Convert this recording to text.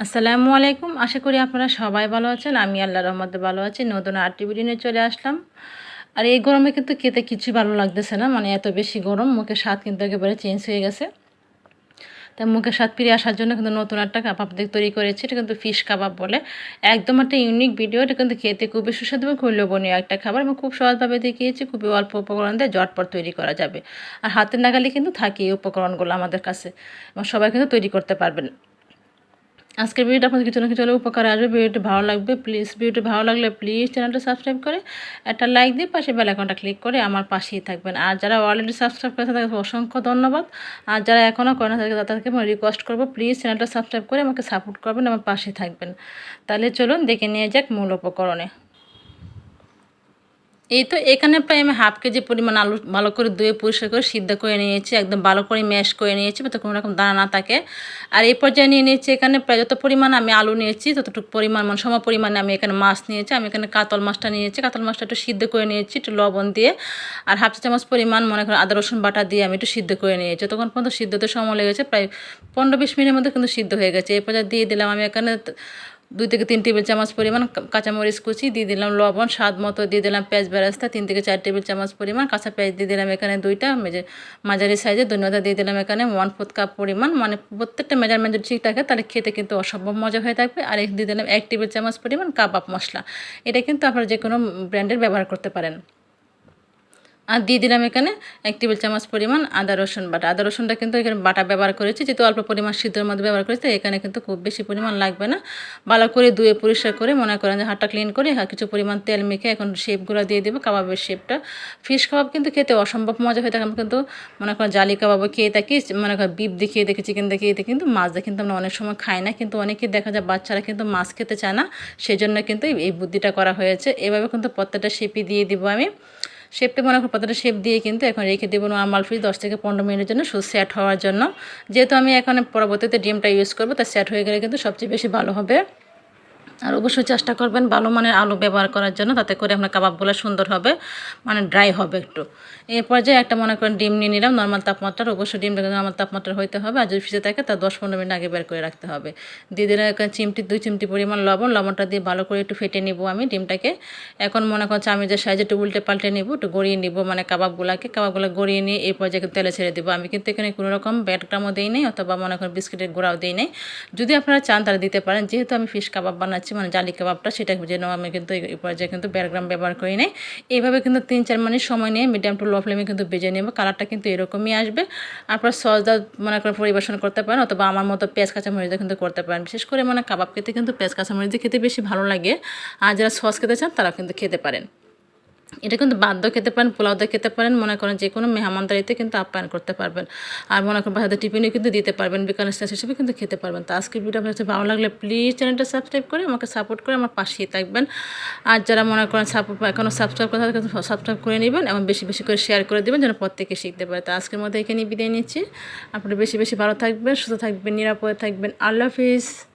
আসসালামু আলাইকুম। আশা করি আপনারা সবাই ভালো আছেন। আমি আল্লাহ রহমতে ভালো আছি। নতুন আরটি ভিডিও নিয়ে চলে আসলাম। আর এই গরমে কিন্তু খেতে কিছু ভালো লাগতেছে না। মানে এত বেশি গরম, মুখের স্বাদ কিন্তু একেবারে চেঞ্জ হয়ে গেছে। তাই মুখের স্বাদ ফিরে আসার জন্য কিন্তু নতুন একটা কাবাব তৈরি করেছি। এটা কিন্তু ফিশ কাবাব বলে। একদম একটা ইউনিক ভিডিও এটা কিন্তু খেতে খুবই সুস্বাদু এবং খুব লোভনীয় একটা খাবার। এবং খুব সহজভাবে দেখিয়েছি, খুবই অল্প উপকরণ দিয়ে জটপট তৈরি করা যাবে। আর হাতের নাগালে কিন্তু থাকে এই উপকরণগুলো আমাদের কাছে। এবং সবাই কিন্তু তৈরি করতে পারবেন। আজকের ভিডিওটা আপনাদের কিছু না কিছু হলে উপকার আসবে, ভিডিওটি ভালো লাগবে প্লিজ ভিডিওটি ভালো লাগলে প্লিজ চ্যানেলটা সাবস্ক্রাইব করে একটা লাইক দিয়ে পাশে বেল আইকনটা ক্লিক করে আমার পাশেই থাকবেন। আর যারা অলরেডি সাবস্ক্রাইব করেছেন তাদেরকে অসংখ্য ধন্যবাদ। আর যারা এখনও করে না থাকে তাদেরকে আমি রিকোয়েস্ট করব প্লিজ চ্যানেলটা সাবস্ক্রাইব করে আমাকে সাপোর্ট করবেন, আমার পাশে থাকবেন। তাহলে চলুন দেখে নিয়ে যাক মূল উপকরণে। এই তো এখানে প্রায় আমি হাফ কেজি পরিমাণ আলু ভালো করে ধুয়ে পরিষ্কার করে সিদ্ধ করে নিয়েছি, একদম ভালো করে ম্যাশ করে নিয়েছি যাতে কোনো রকম দানা না থাকে। আর এই পর্যায়ে নিয়ে নিয়েছি এখানে প্রায় যত পরিমাণ আমি আলু নিয়েছি, ততটুকু পরিমাণ মানে সম পরিমাণে আমি এখানে মাছ নিয়েছি। আমি এখানে কাতল মাছটা নিয়েছি, কাতল মাছটা একটু সিদ্ধ করে নিয়েছি, একটু লবণ দিয়ে। আর হাফ চা চামচ পরিমাণ মনে করেন আদা, রসুন বাটা দিয়ে আমি একটু সিদ্ধ করে নিয়েছি। তখন পর্যন্ত সিদ্ধতে সময় লেগেছে, প্রায় পনেরো বিশ মিনিটের মধ্যে কিন্তু সিদ্ধ হয়ে গেছে। এই পর্যায়ে দিয়ে দিলাম আমি এখানে দুই থেকে তিন টেবিল চামচ পরিমাণ কাঁচামরিচ কুচি, দিয়ে দিলাম লবণ, স্বাদ মতো দিয়ে দিলাম পেঁয়াজ বেরাস্তা, তিন থেকে চার টেবিল চামচ পরিমাণ কাঁচা পেঁয়াজ দিয়ে দিলাম এখানে দুইটা, মেজে, মাঝারি সাইজে ধন্যবাদ দিয়ে দিলাম এখানে ওয়ান ফোর্থ কাপ পরিমাণ মানে প্রত্যেকটা মেজারমেন্ট যদি ঠিক থাকে তাহলে খেতে কিন্তু অসম্ভব মজা হয়ে থাকবে। আর দিয়ে দিলাম এক টেবিল চামচ পরিমাণ কাবাব মশলা। এটা কিন্তু আপনারা যে কোনো ব্র্যান্ডের ব্যবহার করতে পারেন। আর দিয়ে দিলাম এখানে এক টেবিল চামচ পরিমাণ আদা রসুন বাটা। আদা রসুনটা কিন্তু এখানে বাটা ব্যবহার করেছি, যেহেতু অল্প পরিমাণ সিদ্ধর মধ্যে ব্যবহার করেছি এখানে কিন্তু খুব বেশি পরিমাণ লাগবে না। ভালো করে ধুয়ে পরিষ্কার করে মনে করেন যে হাতটা ক্লিন করে কিছু পরিমাণ তেল মেখে এখন শেপগুলো দিয়ে দেবো কাবাবের শেপটা ফিশ কাবাব কিন্তু খেতে অসম্ভব মজা হয়ে থাকে কিন্তু মনে করেন জালি কাবাবও খেয়ে থাকি, মনে করেন বিপ দিয়ে খেয়ে দেখি চিকেন দিয়ে খেয়ে কিন্তু মাছ দিয়ে কিন্তু আমরা অনেক সময় খাই না। কিন্তু অনেকেই দেখা যায় বাচ্চারা কিন্তু মাছ খেতে চায় না সেই জন্য কিন্তু এই বুদ্ধিটা করা হয়েছে। এভাবে কিন্তু প্রত্যেকটা শেপই দিয়ে দিব আমি। শেপটা মনে করো পাতাটা শেপ দিয়ে কিন্তু এখন রেখে দেবো নর্মাল ফ্রিজ দশ থেকে পনেরো মিনিটের জন্য সু সেট হওয়ার জন্য। যেহেতু আমি এখন পরবর্তীতে ডিমটা ইউজ করব, তা সেট হয়ে গেলে কিন্তু সবচেয়ে বেশি ভালো হবে। আর অবশ্যই চেষ্টা করবেন ভালো মানের আলু ব্যবহার করার জন্য, তাতে করে আপনার কাবাবগুলো সুন্দর হবে মানে ড্রাই হবে একটু। এরপর যে একটা মনে করেন ডিম নিয়ে নিলাম নর্মাল তাপমাত্রার, অবশ্যই ডিমটা নর্মাল তাপমাত্রা হইতে হবে, আর যদি ফ্রিজে থাকে তার দশ পনেরো মিনিট আগে বের করে রাখতে হবে। দিয়ে এখানে চিমটি, দুই চিমটি পরিমাণ লবণ, লবণটা দিয়ে ভালো করে একটু ফেটে নিব আমি ডিমটাকে। এখন মনে করেন চামিজের সাইজে একটু উল্টে পাল্টে নিব, একটু গড়িয়ে নিব মানে কাবাবগুলোকে, কাবাবগুলো গড়িয়ে নিয়ে এরপর যে তেলে ছেড়ে দেবো। আমি কিন্তু এখানে কোনো রকম ব্যাটগ্রামও দিই নেই, অথবা মনে করেন বিস্কিটের গোড়াও দিই নেই। যদি আপনারা চান তারা দিতে পারেন, যেহেতু আমি ফিশ কাবাব বানাচ্ছি মানে জালি কাবাবটা সেটা যেন আমি কিন্তু এই পর্যায়ে কিন্তু ব্যারগ্রাম ব্যবহার করি নাই। এইভাবে কিন্তু তিন চার মিনিট সময় নিয়ে মিডিয়াম টু লো ফ্লেমে কিন্তু বেজে নেব কালারটা কিন্তু এরকমই আসবে। আপনার সস দা মনে করে পরিবেশন করতে পারেন, অথবা আমার মতো পেঁয়াজ কাঁচামরিচ কিন্তু করতে পারেন। বিশেষ করে মানে কাবাব খেতে কিন্তু পেঁয়াজ, কাঁচামরিচ খেতে বেশি ভালো লাগে। আর যারা সস খেতে চান তারা কিন্তু খেতে পারেন। এটা কিন্তু বাদ্য খেতে পারেন, পোলাও দিয়ে খেতে পারেন, মনে করেন যে কোনো মেহমানদারিতে কিন্তু আপ্যায়ন করতে পারবেন। আর মনে করেন বাসাতে টিফিনে কিন্তু দিতে পারবেন বিকাল স্ন্যাক্স হিসেবে কিন্তু খেতে পারবেন। তো আজকের ভিডিও আপনার ভালো লাগলে প্লিজ চ্যানেলটা সাবস্ক্রাইব করে আমাকে সাপোর্ট করে আমার পাশেই থাকবেন। আর যারা মনে করেন সাপোর্ট এখনও সাবস্ক্রাইব করে তাদের সাবস্ক্রাইব করে নেবেন এবং বেশি বেশি করে শেয়ার করে দেবেন যেন প্রত্যেকে শিখতে পারে। তো আজকের মধ্যে এখানে বিদায় নিচ্ছি। আপনারা বেশি বেশি ভালো থাকবেন, সুস্থ থাকবেন, নিরাপদে থাকবেন। আল্লাহ হাফিজ।